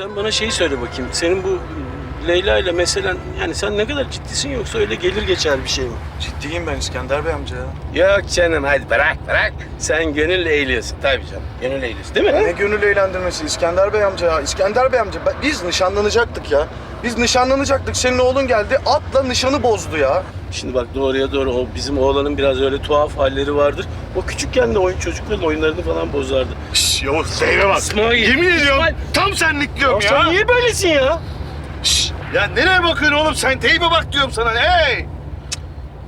sen bana şeyi söyle bakayım. Senin bu Leyla ile meselen yani sen ne kadar ciddisin yoksa öyle gelir geçer bir şey mi? Ciddiyim ben İskender Bey amca ya. Yok canım hadi bırak bırak. Sen gönül eğiliyorsun tabii canım. Gönül eğiliyorsun değil mi? Ne gönül eğlendirmesi İskender Bey amca ya. İskender Bey amca ben- biz nişanlanacaktık ya. Biz nişanlanacaktık. Senin oğlun geldi atla nişanı bozdu ya. Şimdi bak doğruya doğru o bizim oğlanın biraz öyle tuhaf halleri vardır. O küçükken de oyun çocukların oyunlarını falan bozardı. Şşş Yavuz seyre bak. İsmail, Yemin ediyorum İsmail. tam senlik diyorum Ya sen niye böylesin ya? Şşş, ya nereye bakıyorsun oğlum sen teybe bak diyorum sana hey.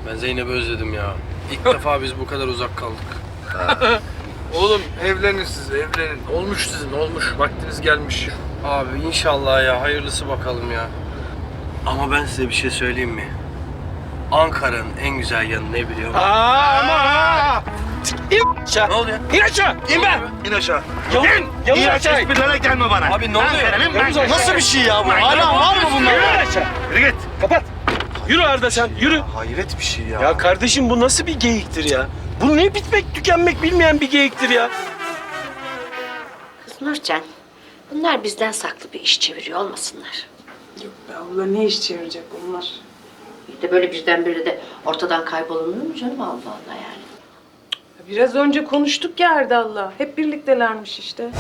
Ben Zeynep'i özledim ya. İlk defa biz bu kadar uzak kaldık. Oğlum evlenin siz evlenin. Olmuş sizin olmuş. Vaktiniz gelmiş. Abi inşallah ya hayırlısı bakalım ya. Ama ben size bir şey söyleyeyim mi? Ankara'nın en güzel yanı ne biliyor musun? Ama İn aşağı. Ne oluyor? İn aşağı. İn be. İn aşağı. Yavuz, Yavuz İğrenç aşağı. esprilerle gelme bana. Abi ne oluyor? Ankara'nın Yavuz ben- aşağı. Nasıl bir şey ya bu? Hala var mı bunlar? Yürü aşağı. Yürü git. Kapat. Yürü Arda sen yürü. Hayret bir şey ya. Ya kardeşim bu nasıl bir geyiktir ya? Bu ne bitmek tükenmek bilmeyen bir geyiktir ya. Kız Nurcan, bunlar bizden saklı bir iş çeviriyor olmasınlar. Yok be abla ne iş çevirecek bunlar? Bir de böyle birdenbire de ortadan kaybolunur mu canım Allah Allah yani. Biraz önce konuştuk ya Erdal'la. Hep birliktelermiş işte.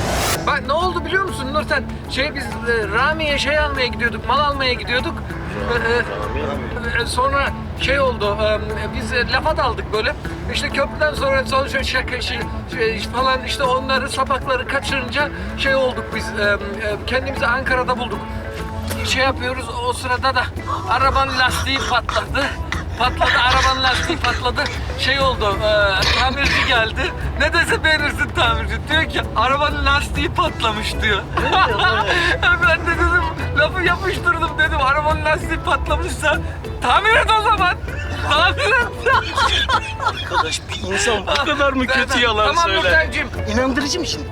Bak ne oldu biliyor musun Nurten? Şey biz e, Rami'ye şey almaya gidiyorduk, mal almaya gidiyorduk. E, e, sonra şey oldu, e, biz e, lafa daldık böyle. İşte köprüden sonra son şey, şaka şey, şey falan işte onları sapakları kaçırınca şey olduk biz. e, e, kendimizi Ankara'da bulduk. Şey yapıyoruz o sırada da arabanın lastiği patladı. Patladı, arabanın lastiği patladı. Şey oldu, e, tamirci geldi. Ne dese beğenirsin tamirci. Diyor ki, arabanın lastiği patlamış diyor. ben de dedim, lafı yapıştırdım dedim. Arabanın lastiği patlamışsa tamir et o zaman. Tamir et. Arkadaş bir insan bu kadar mı kötü yalan tamam söyler? Nurten'cim. İnandırıcı mı şimdi?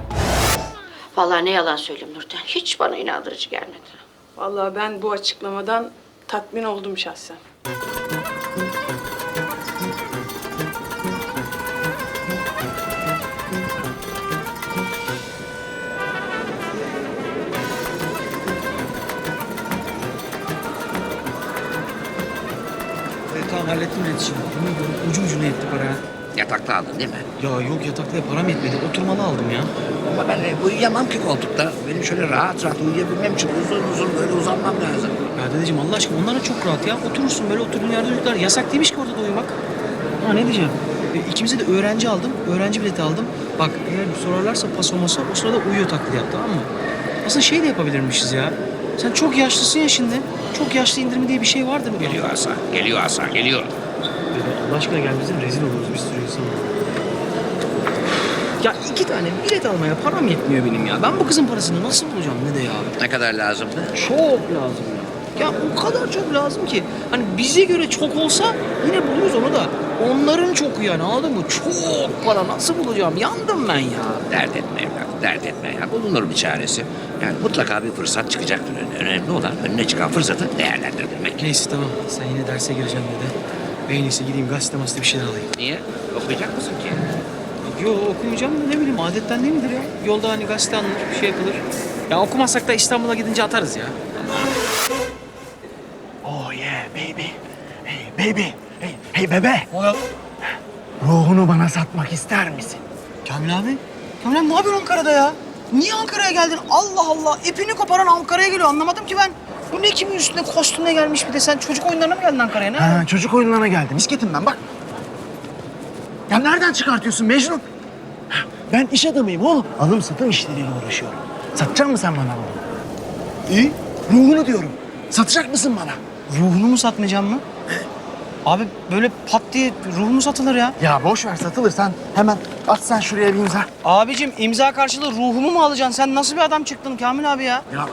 Vallahi ne yalan söyleyeyim Nurten, hiç bana inandırıcı gelmedi. Vallahi ben bu açıklamadan tatmin oldum şahsen. Ya. Yatakta aldın değil mi? Ya yok yatakta param yetmedi. Oturmalı aldım ya. Ama ben e, uyuyamam ki koltukta. Benim şöyle rahat rahat uyuyabilmem için uzun uzun böyle uzanmam lazım. Ya dedeciğim Allah aşkına onlar da çok rahat ya. Oturursun böyle oturduğun yerde uyuklar. Yasak değilmiş ki orada da uyumak. Ha ne diyeceğim? E, ikimize de öğrenci aldım. Öğrenci bileti aldım. Bak eğer sorarlarsa paso maso o sırada uyuyor taklidi yap tamam mı? Aslında şey de yapabilirmişiz ya. Sen çok yaşlısın ya şimdi. Çok yaşlı indirimi diye bir şey vardır mı? Geliyor Hasan, geliyor Hasan, geliyor. Allah aşkına gel bizim rezil oluruz bir sürü insan. Ya iki tane bilet almaya param yetmiyor benim ya. Ben bu kızın parasını nasıl bulacağım ne de ya? Ne kadar lazımdı? Çok lazım ya. Ya o kadar çok lazım ki. Hani bize göre çok olsa yine buluruz onu da. Onların çok yani anladın mı? Çok para nasıl bulacağım? Yandım ben ya. Dert etme evlat, dert etme ya. Bulunur bir çaresi. Yani mutlaka bir fırsat çıkacaktır önüne. Önemli olan önüne çıkan fırsatı değerlendirebilmek. Neyse tamam. Sen yine derse gireceksin dedi. Ben en iyisi gideyim gazete masete bir şeyler alayım. Niye? Okuyacak mısın ki? Yo okumayacağım da ne bileyim adetten değil midir ya? Yolda hani gazete alınır bir şey yapılır. Ya okumazsak da İstanbul'a gidince atarız ya. Oh yeah baby. Hey baby. Hey, hey bebe. Ruhunu bana satmak ister misin? Kamil abi. Kamil abi ne yapıyorsun Ankara'da ya? Niye Ankara'ya geldin? Allah Allah. ipini koparan Ankara'ya geliyor. Anlamadım ki ben. Bu ne kimin üstüne kostümle gelmiş bir de sen çocuk oyunlarına mı geldin Ankara'ya? Ne? Ha, çocuk oyunlarına geldim. İsketim ben bak. Ya nereden çıkartıyorsun Mecnun? Ben iş adamıyım oğlum. Alım satım işleriyle uğraşıyorum. Satacak mısın sen bana bunu? İyi. Ruhunu diyorum. Satacak mısın bana? Ruhunu mu satmayacağım mı? Abi böyle pat diye ruhumu satılır ya. Ya boş ver satılır sen. Hemen at sen şuraya bir imza. Abicim imza karşılığı ruhumu mu alacaksın? Sen nasıl bir adam çıktın Kamil abi ya? Ya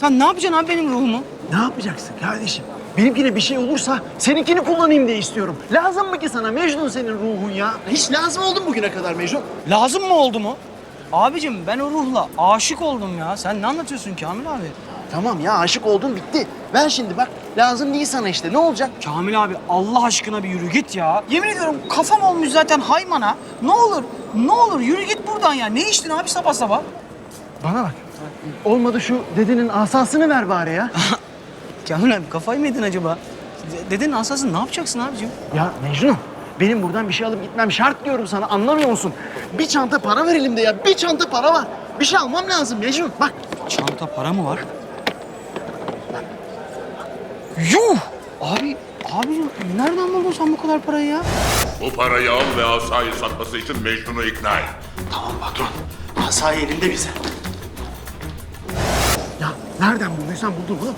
Sen ne yapacaksın abi benim ruhumu? ne yapacaksın kardeşim? Benimkine bir şey olursa seninkini kullanayım diye istiyorum. Lazım mı ki sana Mecnun senin ruhun ya? Hiç lazım oldun bugüne kadar Mecnun. Lazım mı oldu mu? Abicim ben o ruhla aşık oldum ya. Sen ne anlatıyorsun Kamil abi? Tamam ya aşık oldun bitti. Ver şimdi bak lazım değil sana işte ne olacak? Kamil abi Allah aşkına bir yürü git ya. Yemin ediyorum kafam olmuş zaten haymana. Ne olur, ne olur yürü git buradan ya. Ne içtin abi sabah sabah? Bana bak Olmadı şu dedenin asasını ver bari ya. Kamil abi kafayı mı yedin acaba? De- Dedenin asasını ne yapacaksın abicim? Ya Mecnun benim buradan bir şey alıp gitmem şart diyorum sana anlamıyor musun? Bir çanta para ver elimde ya bir çanta para var. Bir şey almam lazım Mecnun bak. Çanta para mı var? Yuh! Abi, abi nereden buldun sen bu kadar parayı ya? Bu parayı al ve asayı satması için Mecnun'u ikna et. Tamam patron. Asayı elinde bize. Nereden bulduysan buldun oğlum.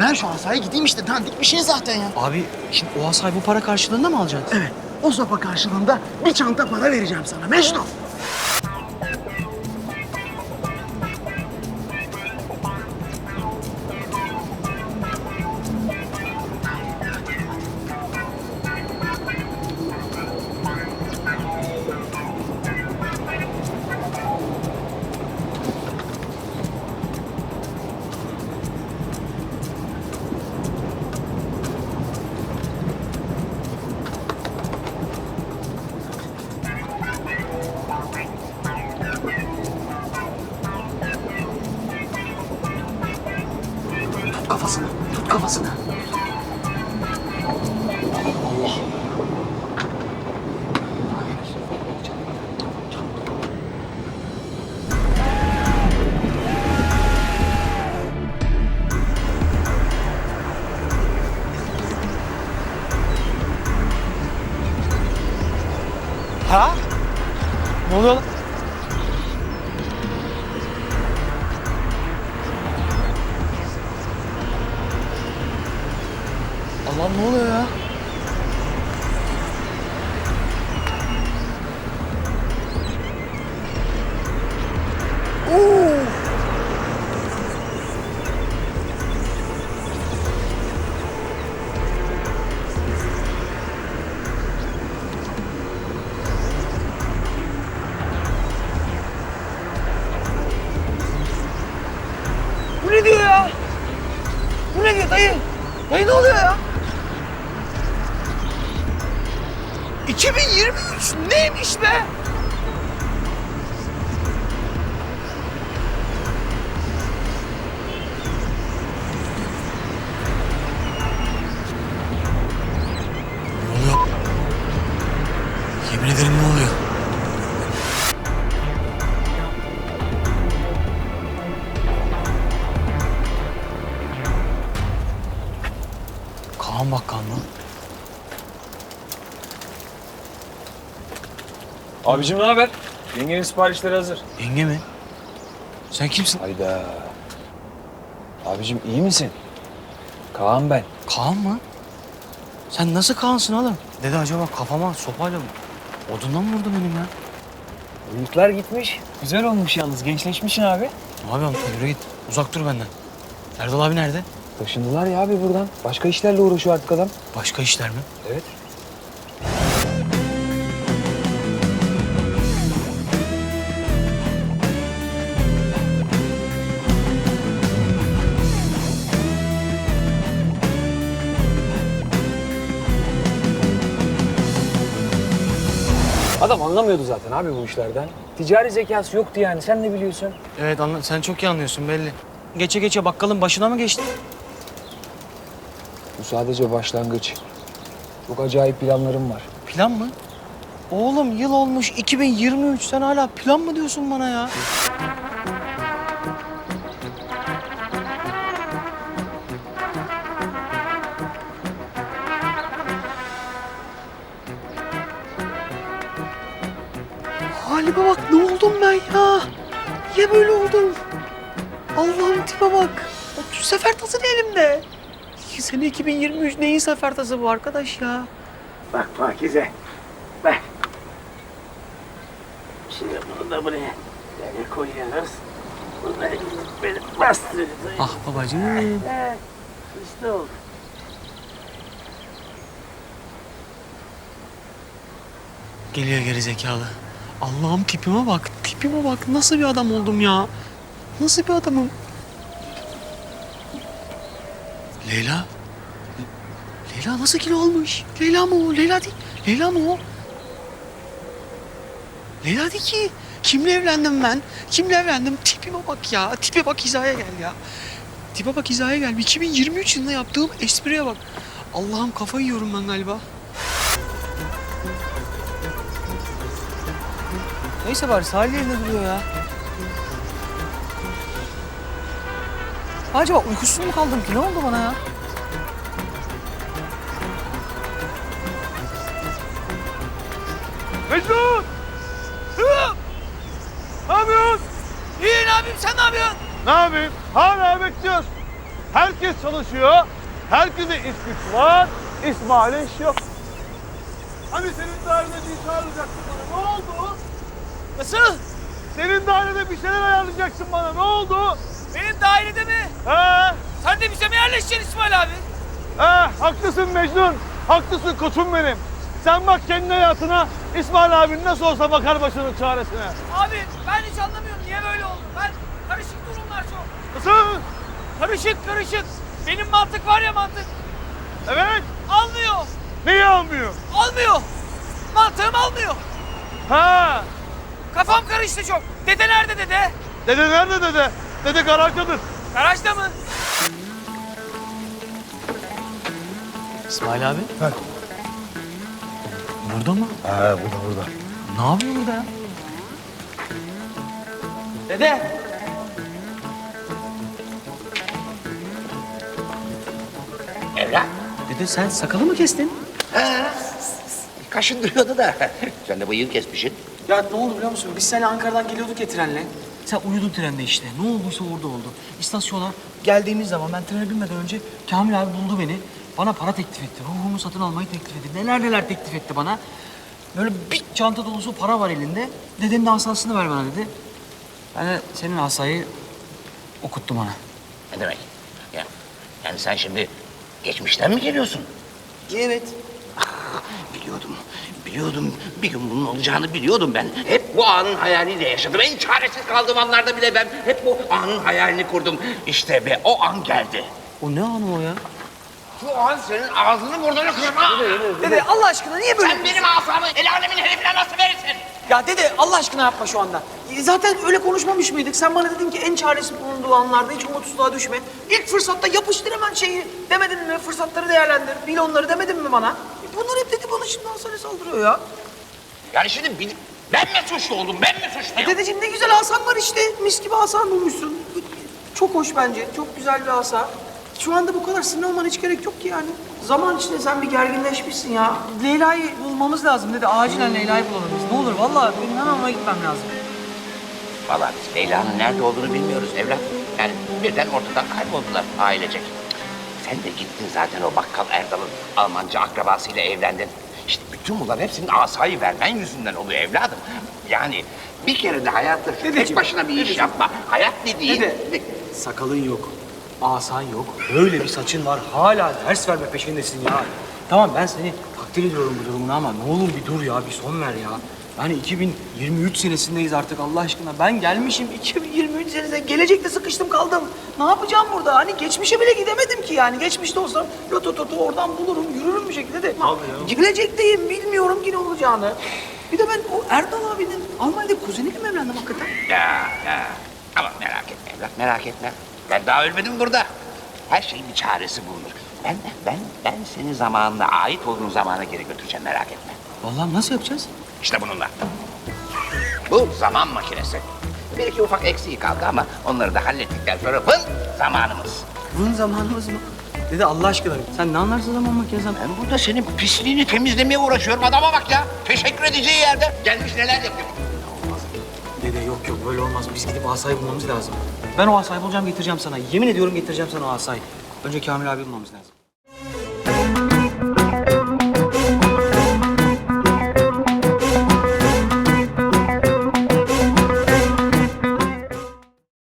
Ver şu asayı gideyim işte dandik bir şey zaten ya. Abi şimdi o asayı bu para karşılığında mı alacaksın? Evet o sopa karşılığında bir çanta para vereceğim sana Mecnun. Allah'ım ne oluyor ya? Bu ne diyor ya? Bu ne diyor dayı? Dayı ne oluyor ya? 2023 neymiş be? Yemin ederim ne oluyor? Kaan Bakkal mı? Abicim ne haber? Yengenin siparişleri hazır. Yenge mi? Sen kimsin? Hayda. Abicim iyi misin? Kaan ben. Kaan mı? Sen nasıl Kaan'sın oğlum? Dede acaba kafama sopayla odundan mı vurdu benim ya? Bıyıklar gitmiş. Güzel olmuş yalnız. Gençleşmişsin abi. Ne yapıyorsun? Yürü git. Uzak dur benden. Erdal abi nerede? Taşındılar ya abi buradan. Başka işlerle uğraşıyor artık adam. Başka işler mi? Evet. Adam anlamıyordu zaten abi bu işlerden. Ticari zekası yoktu yani. Sen ne biliyorsun? Evet anla sen çok iyi anlıyorsun belli. Geçe geçe bakkalın başına mı geçtin? Bu sadece başlangıç. Çok acayip planlarım var. Plan mı? Oğlum yıl olmuş 2023 sen hala plan mı diyorsun bana ya? Halime bak ne oldum ben ya? Niye böyle oldum? Allah'ım tipe bak. O sefer tası da elimde. Sene 2023 neyin sefer tası bu arkadaş ya? Bak Pakize. Bak. Şimdi bunu da buraya böyle koyuyoruz. Bunları böyle bastırıyoruz. Ah babacığım. He, işte oldu. Geliyor geri zekalı. Allah'ım tipime bak, tipime bak. Nasıl bir adam oldum ya? Nasıl bir adamım? Leyla. Leyla nasıl kilo almış? Leyla mı o? Leyla değil. Leyla mı o? Leyla değil ki. Kimle evlendim ben? Kimle evlendim? Tipime bak ya. Tipe bak hizaya gel ya. Tipe bak hizaya gel. 2023 yılında yaptığım espriye bak. Allah'ım kafayı yiyorum ben galiba. Neyse bari sahil yerinde duruyor ya. Acaba uykusuz mu kaldım ki? Ne oldu bana ya? Mecnun! Ne yapıyorsun? İyi ne yapayım sen ne yapıyorsun? Ne yapayım? Hala bekliyoruz. Herkes çalışıyor. Herkese iş güç var. İsmail'e iş yok. Hani senin dairede bir iş ayarlayacaksın bana. Ne oldu? Nasıl? Senin dairede bir şeyler ayarlayacaksın bana. Ne oldu? Benim dairede mi? He? Sen de bize mi yerleşeceksin İsmail abi? He, haklısın Mecnun. Haklısın koçum benim. Sen bak kendi hayatına. İsmail abin nasıl olsa bakar başının çaresine. Abi ben hiç anlamıyorum niye böyle oldu. Ben karışık durumlar çok. Nasıl? Karışık karışık. Benim mantık var ya mantık. Evet. Almıyor. Neyi almıyor? Almıyor. Mantığım almıyor. Ha. Kafam karıştı çok. Dede nerede dede? Dede nerede dede? Dede garajdadır. Garajda mı? İsmail abi. Burada mı? He burada burada. Ne yapıyor burada ya? Dede. Evlat. Dede sen sakalı mı kestin? Kaşındırıyordu da. Sen de bıyığı kesmişsin. Ya ne oldu biliyor musun? Biz seninle Ankara'dan geliyorduk ya trenle. Sen uyudun trende işte. Ne olduysa orada oldu. İstasyona geldiğimiz zaman ben trene binmeden önce Kamil abi buldu beni. Bana para teklif etti. Ruhumu satın almayı teklif etti. Neler neler teklif etti bana. Böyle bir çanta dolusu para var elinde. Dedenin de asasını ver bana dedi. Ben de senin asayı okuttum ona. Ne demek? Ya, yani sen şimdi geçmişten mi geliyorsun? Evet. Biliyordum. Bir gün bunun olacağını biliyordum ben. Hep bu anın hayaliyle yaşadım. En çaresiz kaldığım anlarda bile ben hep bu anın hayalini kurdum. İşte ve o an geldi. O ne anı o ya? Şu an senin ağzını burnunu kırma. Dede Allah aşkına niye böyle? Sen benim asamı el alemin herifine nasıl verirsin? Ya dede Allah aşkına yapma şu anda. E, Zaten öyle konuşmamış mıydık? Sen bana dedin ki en çaresiz bulunduğu anlarda hiç umutsuzluğa düşme. İlk fırsatta yapıştır hemen şeyi. Demedin mi? Fırsatları değerlendir. Bil onları demedin mi bana? E, Bunlar hep dedi bana şimdi Hasan'a saldırıyor ya. Yani şimdi bil- ben mi suçlu oldum? Ben mi E suçluyum? dedeciğim ne güzel asan var işte. Mis gibi asan bulmuşsun. Çok hoş bence. Çok güzel bir asa. Şu anda bu kadar olmana hiç gerek yok ki yani. Zaman içinde sen bir gerginleşmişsin ya. Leyla'yı bulmamız lazım dedi. Acilen Leyla'yı bulalım biz. Ne olur vallahi benim hemen ona gitmem lazım. Vallahi biz Leyla'nın nerede olduğunu bilmiyoruz evlat. Yani birden ortadan kayboldular ailecek. Sen de gittin zaten o bakkal Erdal'ın Almanca akrabasıyla evlendin. İşte bütün bunlar hepsinin asayı vermen yüzünden oluyor evladım. Yani bir kere de hayatta şu tek başına bir iş yapma. Hayat dediğin... Dede. Sakalın yok, asan yok, böyle bir saçın var. Hala ders verme peşindesin ya. Tamam ben seni takdir ediyorum bu durumuna ama ne olur bir dur ya, bir son ver ya. Yani 2023 senesindeyiz artık Allah aşkına. Ben gelmişim 2023 senesinde gelecekte sıkıştım kaldım. Ne yapacağım burada? Hani geçmişe bile gidemedim ki yani. Geçmişte olsam loto toto oradan bulurum, yürürüm bir şekilde de. Gelecekteyim, bilmiyorum ki ne olacağını. Bir de ben o Erdal abinin Almanya'da kuzeniyle mi evlendim hakikaten? Ya ya. Ama merak etme evlat merak etme. Ben daha ölmedim burada. Her şeyin bir çaresi bulunur. Ben ben ben seni zamanına ait olduğun zamana geri götüreceğim merak etme. Vallahi nasıl yapacağız? İşte bununla. Bu zaman makinesi. Bir iki ufak eksiği kaldı ama onları da hallettikten sonra fın zamanımız. Bunun zamanımız mı? Dede Allah aşkına sen ne anlarsın zaman makinesinden? Ben burada senin pisliğini temizlemeye uğraşıyorum. Adama bak ya. Teşekkür edeceği yerde gelmiş neler yapıyor. Dede yok yok böyle olmaz. Biz gidip asayı bulmamız lazım. Ben o asayı bulacağım getireceğim sana. Yemin ediyorum getireceğim sana o asayı. Önce Kamil abi bulmamız lazım.